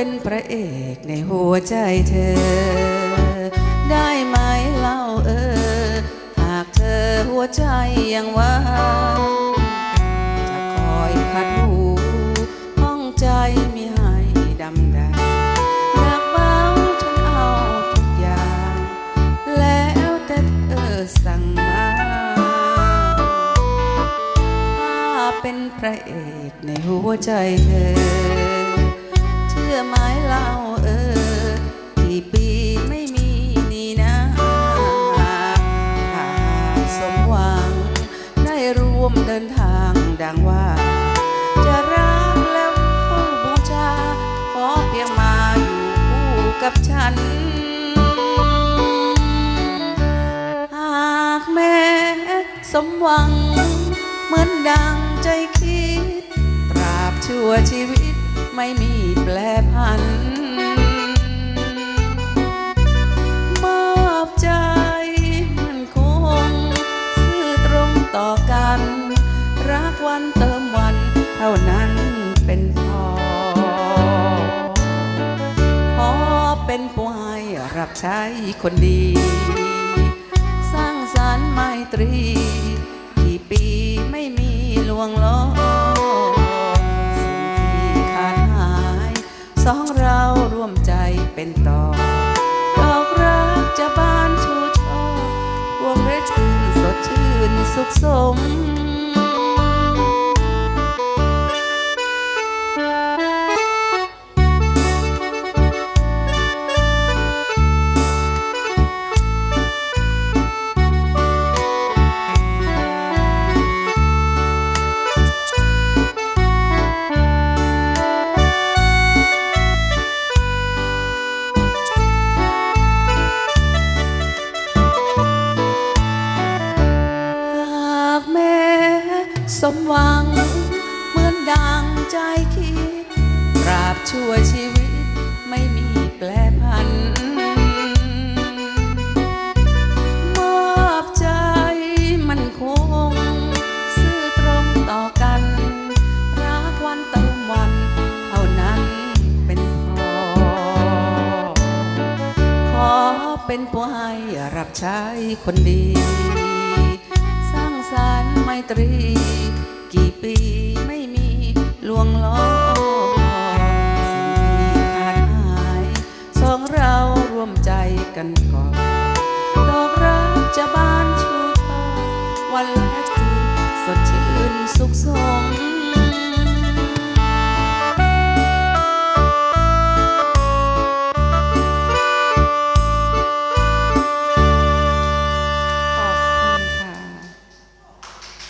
เป็นพระเอกในหัวใจเธอ ได้ไหมเล่าเออ หากเธอหัวใจยังว่างจะคอยขัดหูห้องใจไม่ให้ดำดาอยากเบาฉันเอาทุกอย่าง แล้วแต่เธอสั่งมาถ้าเป็นพระเอกในหัวใจเธอ ไหมเล่าเออกี่ปีไม่มีนี่นะถ้าสมหวัง ได้ร่วมเดินทางดังว่า จะรักแล้วเข้าบูชาขอเพียงมาอยู่คู่กับฉัน หากแม้สมหวัง เหมือนดังใจคิด ตราบชั่วชีวิต ไม่มีแปรผัน มอบใจมันคง ซื่อตรงต่อกัน รักวันเติมวันเท่านั้นเป็นพอขอเป็นผู้ให้รับใช้คนดี สร้างสรรค์ไมตรี เป็นต่อ ดอกรักจะบานชูช่อพวงเรชื่นสดชื่นสุขสม สมหวัง เหมือนดังใจคิดตราบชั่วชีวิตไม่มีแปรผันมอบใจมันคง ซื่อตรงต่อกัน รักวันเติมวัน เท่านั้นเป็นพอ ขอเป็นผู้ให้รับใช้คนดี สร้างสรรค์ ตรี กี่ปีไม่มีลวงล้อสิ่งที่ขาดหายสองเราร่วมใจกันก่อนดอกรักจะบานชูช่อวันและคืนสดชื่นสุขสม